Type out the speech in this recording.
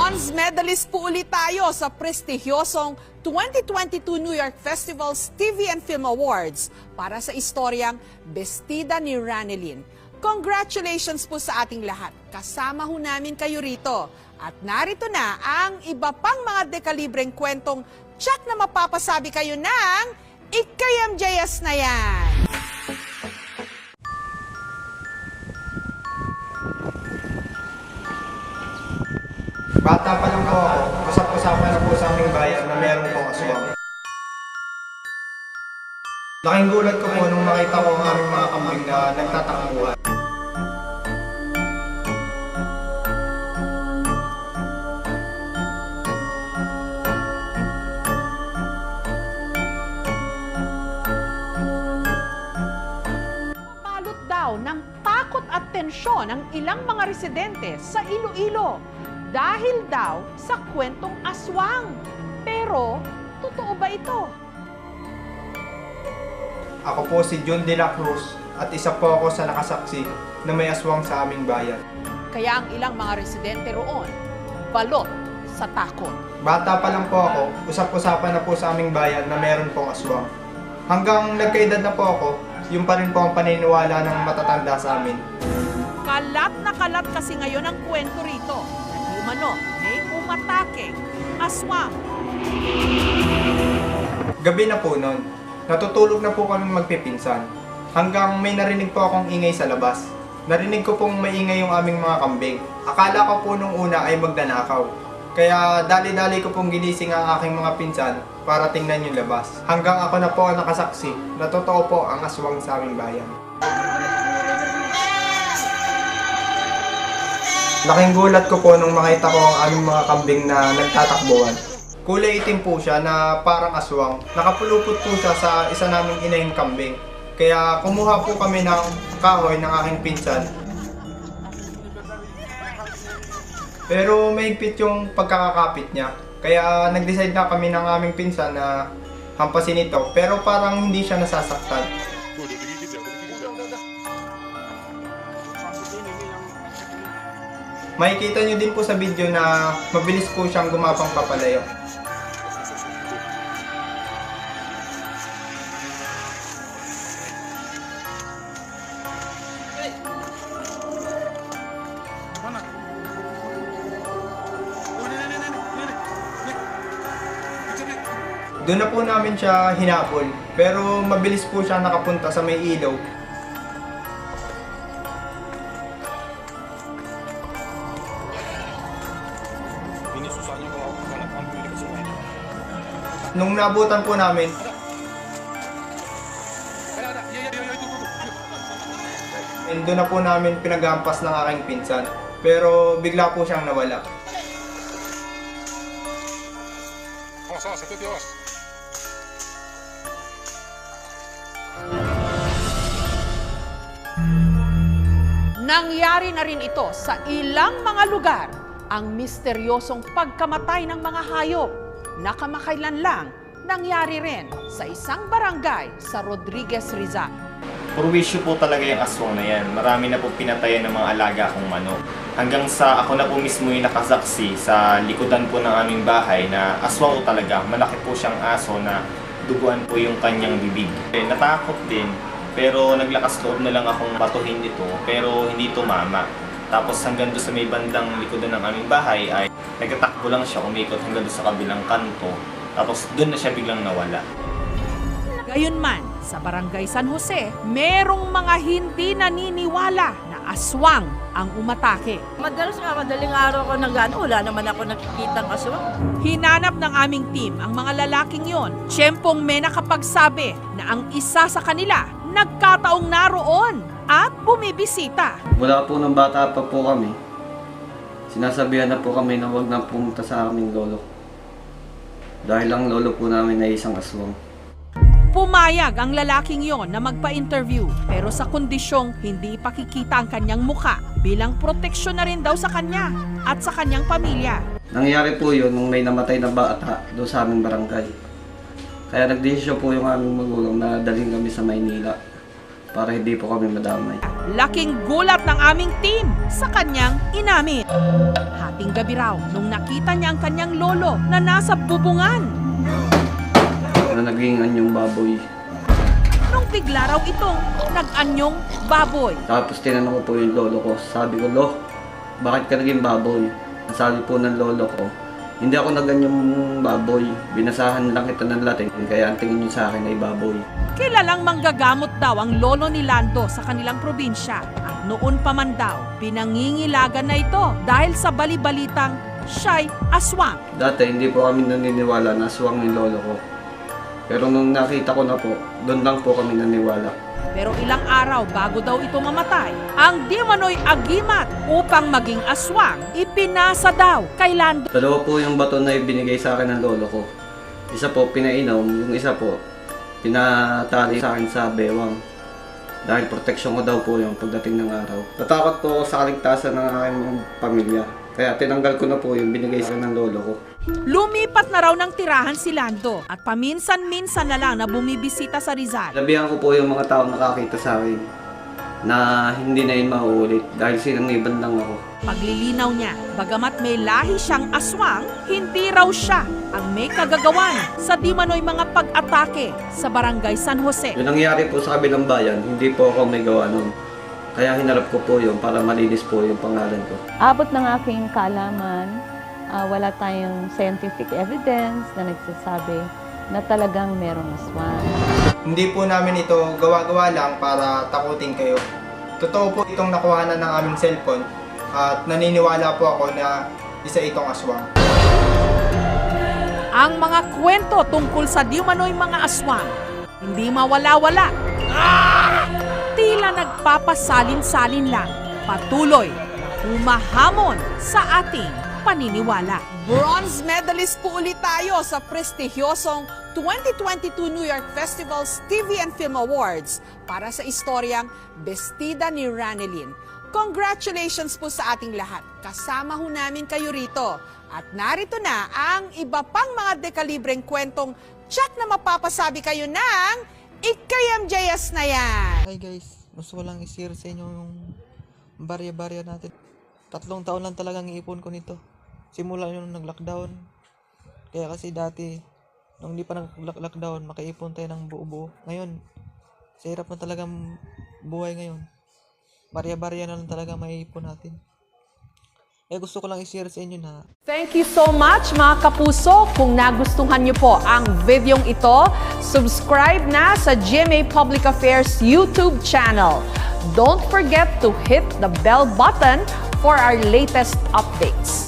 Bronze medalist po ulit tayo sa prestigyosong 2022 New York Festival's TV and Film Awards para sa istoryang Bestida ni Ranelin. Congratulations po sa ating lahat. Kasama ho namin kayo rito. At narito na ang iba pang mga dekalibreng kwentong tsak na mapapasabi kayo ng IKMJS na yan. Bata pa lang po ako, usap-usapan na po sa aming bayan na meron pong aswang. Laking gulat ko po nung makita ko ang aming mga kambing na nagtatakbuhan. Ng takot at tensyon ang ilang mga residente sa Iloilo dahil daw sa kwentong aswang. Pero, totoo ba ito? Ako po si John De La Cruz at isa po ako sa nakasaksi na may aswang sa aming bayan. Kaya ang ilang mga residente roon, balot sa takot. Bata pa lang po ako, usap-usapan na po sa aming bayan na meron pong aswang. Hanggang nagkaedad na po ako, yung pa rin po ang paniniwala ng matatanda sa amin. Kalat na kalat kasi ngayon ang kwento rito. Umano, may umatake, aswang. Gabi na po noon, natutulog na po kami magpipinsan. Hanggang may narinig po akong ingay sa labas. Narinig ko pong maingay yung aming mga kambing. Akala ko po nung una ay magnanakaw. Kaya dali-dali ko pong ginising ang aking mga pinsan para tingnan yung labas. Hanggang ako na po ang nakasaksi na totoo po ang aswang sa aming bayan. Laking gulat ko po nung makita ko ang aming mga kambing na nagtatakbuhan. Kulay itim po siya na parang aswang. Nakapulupot po siya sa isa naming inahing kambing. Kaya kumuha po kami ng kahoy ng aking pinsan. Pero mahigpit yung pagkakakapit niya. Kaya nag-decide na kami ng aming pinsan na hampasin ito. Pero parang hindi siya nasasaktan. Makikita nyo din po sa video na mabilis po siyang gumapang papalayo. Doon na po namin siya hinapon. Pero mabilis po siya nakapunta sa may ilaw. Nung nabutan po namin, and doon na po namin pinaghampas ng aking pinsan. Pero bigla po siyang nawala. Nangyari na rin ito sa ilang mga lugar ang misteryosong pagkamatay ng mga hayop na kamakailan lang nangyari rin sa isang barangay sa Rodriguez Rizal. Purwisyo po talaga yung aswang na yan. Marami na po pinatayan ng mga alaga kong manok. Hanggang sa ako na po mismo yung nakasaksi sa likodan po ng aming bahay na aswang po talaga. Malaki po siyang aso na duguan po yung kanyang bibig. Eh, natakot din, pero naglakas loob na lang akong batuhin ito, pero hindi tumama. Tapos hanggang doon sa may bandang likodan ng aming bahay ay nagtatakbo lang siya, umikot hanggang doon sa kabilang kanto. Tapos doon na siya biglang nawala. Gayunman, sa barangay San Jose, merong mga hindi naniniwala na aswang ang umatake. Madalas nga, madaling araw ko nag wala naman ako nakikita ng aswang. Hinanap ng aming team ang mga lalaking yon. Tiyempong may nakapagsabi na ang isa sa kanila nagkataong naroon at bumibisita. Wala po ng bata pa po kami. Sinasabihan na po kami na huwag na pumunta sa aming lolo. Dahil ang lolo po namin ay isang aswang. Pumayag ang lalaking yon na magpa-interview pero sa kondisyong hindi pakikita ang kanyang muka bilang proteksyon na rin daw sa kanya at sa kanyang pamilya. Nangyari po yun nung may namatay na bata doon sa aming barangay. Kaya nagdesisyon po yung aming magulang na dalhin kami sa Maynila para hindi po kami madamay. Laking gulat ng aming team sa kanyang inamin. Hating gabi raw nung nakita niya ang kanyang lolo na nasa bubungan. Na naging anyong baboy. Nung bigla raw itong nag-anyong baboy. Tapos tinanong ko po yung lolo ko. Sabi ko, Lo, bakit ka naging baboy? Sabi po ng lolo ko, hindi ako naganyang baboy. Binasahan lang kita ng Latin, kaya ang tingin niyo sa akin ay baboy. Kilalang manggagamot daw ang lolo ni Lando sa kanilang probinsya. At noon pa man daw, pinangingilagan na ito dahil sa balibalitang siya'y aswang. Dati hindi po kami naniniwala na aswang yung lolo ko. Pero nung nakita ko na po, doon lang po kami naniwala. Pero ilang araw bago daw ito mamatay, ang demanoy agimat upang maging aswang, ipinasa daw kay Lando. Dalawa po yung bato na ibinigay sa akin ng lolo ko. Isa po pinainom, yung isa po pinatali sa akin sa bewang. Dahil proteksyon ko daw po yung pagdating ng araw. Natakot po ako sa kaligtasan ng aking pamilya. Kaya tinanggal ko na po yung binigay sa ng lolo ko. Lumipat na raw ng tirahan si Lando at paminsan-minsan na lang na bumibisita sa Rizal. Sabihan ko po yung mga tao nakakita sa akin na hindi na yun mauulit dahil sinangiban lang ako. Paglilinaw niya, bagamat may lahi siyang aswang, hindi raw siya ang may kagagawan sa di manoy mga pag-atake sa barangay San Jose. Yung nangyari po sa kabilang bayan, hindi po ako may gawa nun. Kaya hinarap ko po yun para malinis po yung pangalan ko. abot ng aking kaalaman, ah, wala tayong scientific evidence na nagsasabi na talagang merong aswang. Hindi po namin ito gawa-gawa lang para takutin kayo. Totoo po itong nakuha na ng aming cellphone at naniniwala po ako na isa itong aswang. Ang mga kwento tungkol sa di manoy mga aswang, hindi mawala-wala. Nagpapasalin-salin lang, patuloy humahamon sa ating paniniwala. Bronze medalist po ulit tayo sa prestigyosong 2022 New York Festival's TV and Film Awards para sa istoryang Bestida ni Ranelin. Congratulations po sa ating lahat. Kasama ho namin kayo rito. At narito na ang iba pang mga dekalibreng kwentong tsak na mapapasabi kayo ng IKMJS na yan. Hi guys, gusto ko lang i-share sa inyo yung barya-barya natin. Tatlong taon lang talagang iipon ko nito. Simula yun nung nag-lockdown. Kaya kasi dati, nung di pa nag-lockdown, makaipon tayo ng buo-buo. Ngayon, sa hirap na talagang buhay ngayon. Barya-barya na lang talaga maiipon natin. Eh gusto ko lang i-share sa inyo na Thank you so much mga kapuso. Kung nagustuhan niyo po ang videong ito, subscribe na sa GMA Public Affairs YouTube channel. Don't forget to hit the bell button for our latest updates.